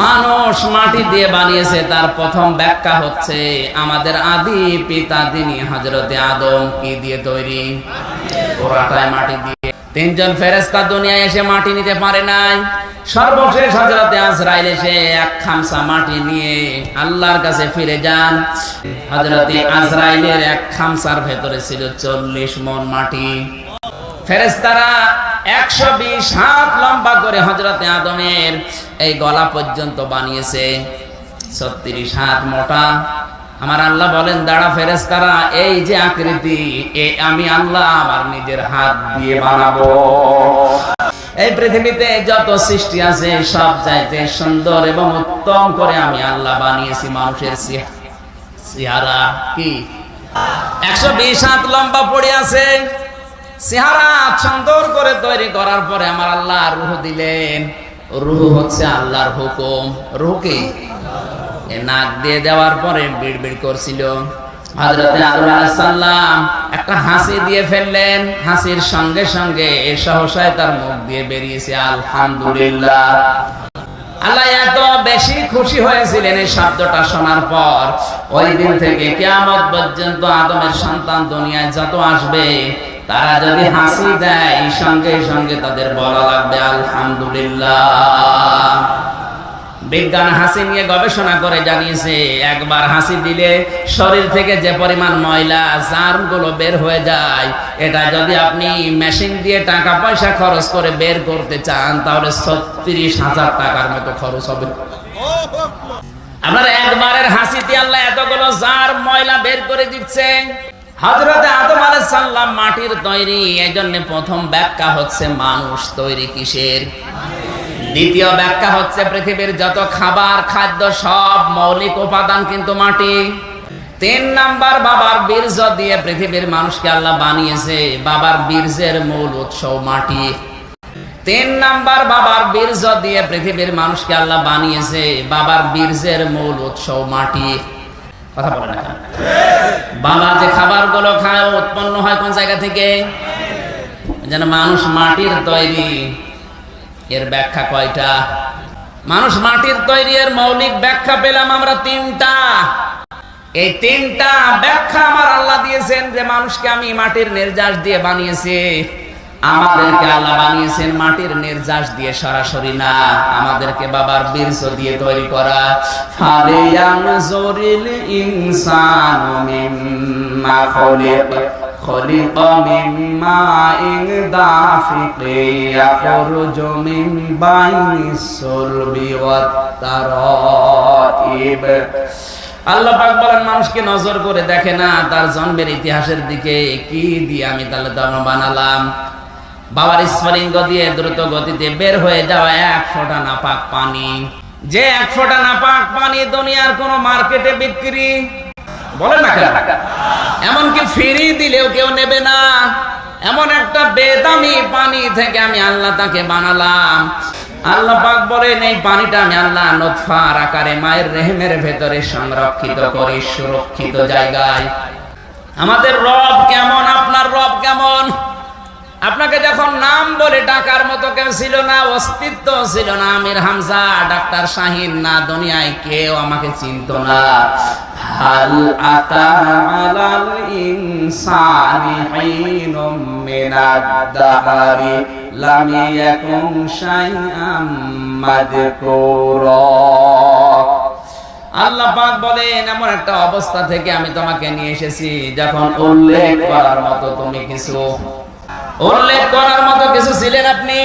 মানুষ মাটি দিয়ে বানিয়েছে, তার প্রথম ব্যাখ্যা হচ্ছে, আমাদের আদি পিতা তিনি হজরতে আদম কি দিয়ে তৈরি? পুরাটাই মাটি দিয়ে। তিনজন ফেরেস্তা দুনিয়ায় এসে মাটি নিতে পারে নাই। সর্বশেষ হজরতে আজরাইল এসে এক খামসা মাটি নিয়ে আল্লাহর কাছে ফিরে যান। হজরতে আজরাইলের এক খামসার ভেতরে ছিল চল্লিশ মন মাটি। ফেরেস্তারা একশো বিশ হাত লম্বা করে হজরতে আদমের এই গলা পর্যন্ত বানিয়েছে। ছত্রিশ হাত মোটা। আমার আল্লাহ বলেন, দাঁড়া এই যে আকৃতি আমি আল্লাহ আমার নিজের হাত দিয়ে বানাবো। এই পৃথিবীতে যত সৃষ্টি আছে, সব চাইতে সুন্দর এবং উত্তম করে আমি আল্লাহ বানিয়েছি মানুষের চেহারা কি? একশো বিশ হাত লম্বা পড়ে আছে। সুন্দর। করে তৈরি করার পরে আমার আল্লাহ রুহ দিলেন। রুহ হচ্ছে আল্লাহর হুকুম। রুহ কি? এ নাক দিয়ে দেওয়ার পরে বিড় বিড় করছিল আলাইহিস একটা হাসি দিয়ে ফেললেন। হাসির সঙ্গে সঙ্গে সহসায় তার মুখ দিয়ে বেরিয়েছে, আলহামদুলিল্লাহ। আল্লাহ এত বেশি খুশি হয়েছিলেন এই শব্দটা শোনার পর। ওই দিন থেকে কিয়ামত পর্যন্ত আদমের সন্তান দুনিয়ায় যত আসবে তারা যদি হাসি দেয়, সঙ্গে সঙ্গে তাদের বলা লাগবে, আলহামদুলিল্লাহ। বিজ্ঞান হাসি নিয়ে গবেষণা করে জানিয়েছে, একবার হাসি দিলে শরীর থেকে যে পরিমাণ ময়লা জার্মগুলো বের হয়ে যায়, এটা যদি আপনি মেশিন দিয়ে টাকা পয়সা খরচ করে বের করতে চান, তাহলে ছত্রিশ হাজার টাকার মতো খরচ হবে। আপনার একবারের হাসিতে আল্লাহ এতগুলো জার ময়লা বের করে দিচ্ছে। হজরতে আদম আলাইহিস সালাম মাটির তৈরি এই জন্য প্রথম ব্যাখ্যা হচ্ছে মানুষ তৈরি কিসের? দ্বিতীয় ব্যাখ্যা হচ্ছে পৃথিবীর যত খাবার, খাদ্য সব মৌলিক উপাদান কিন্তু মাটি। তিন নাম্বার, বাবার বীর্য দিয়ে পৃথিবীর মানুষকে আল্লাহ বানিয়েছে, বাবার বীর্যের মূল উৎস মাটি। তিন নাম্বার, বাবার বীর্য দিয়ে পৃথিবীর মানুষকে আল্লাহ বানিয়েছে, বাবার বীর্যের মূল উৎস মাটি। কথা বলে না বাবা যে খায় উৎপন্ন হয় কোন জায়গা থেকে? যেন মানুষ মাটির তৈরি। এর ব্যাখ্যা কয়টা? মানুষ মাটির তৈরি, এর মৌলিক ব্যাখ্যা পেলাম আমরা তিনটা। এই তিনটা ব্যাখ্যা আমার আল্লাহ দিয়েছেন যে, মানুষকে আমি মাটির নির্যাস দিয়ে বানিয়েছি। আমাদেরকে আল্লাহ বানিয়েছেন মাটির নির্যাস দিয়ে সরাসরি না। আমাদেরকে বাবার বীর্য দিয়ে তৈরি করা। জরিল ইনসান খলিক খলিক ইন দাফিকে মিন সুলবি আল্লাহ পাক বলেন, মানুষকে নজর করে দেখে না, তার জন্মের ইতিহাসের দিকে কি দিয়ে আমি তাহলে ধর্ম বানালাম? বাবার স্ফলিঙ্গ দিয়ে দ্রুত গতিতে বের হয়ে যাওয়া এক ফোঁটা নাপাক পানি। যে এক ফোঁটা নাপাক পানি দুনিয়ার কোন মার্কেটে বিক্রি বলেন না কেন? এমনকি ফিরি দিলেও কেউ নেবে না। এমন একটা বেদামি পানি থেকে আমি আল্লাহ তাকে বানালাম। আল্লাহ পাক বলেন, এই পানিটা আমি আল্লাহ নতফার আকারে মায়ের রেহেমের ভেতরে সংরক্ষিত করে, সুরক্ষিত জায়গায়। আমাদের রব কেমন? আপনার রব কেমন? আপনাকে যখন নাম বলে ডাকার মতো কেউ ছিল না, অস্তিত্ব ছিল না, আমির হামজা, ডাক্তার শাহিন না, দুনিয়ায় কেউ আমাকে চিনত না। হাল আতা ইনসানি হিনুম মিনাদ দাহারি, লাম শাইআম মাযকুরা। আল্লাহ পাক বলেন, এমন একটা অবস্থা থেকে আমি তোমাকে নিয়ে এসেছি, যখন উল্লেখ করার মতো তুমি কিছু উল্লেখ করার মতো কিছু ছিলেন আপনি?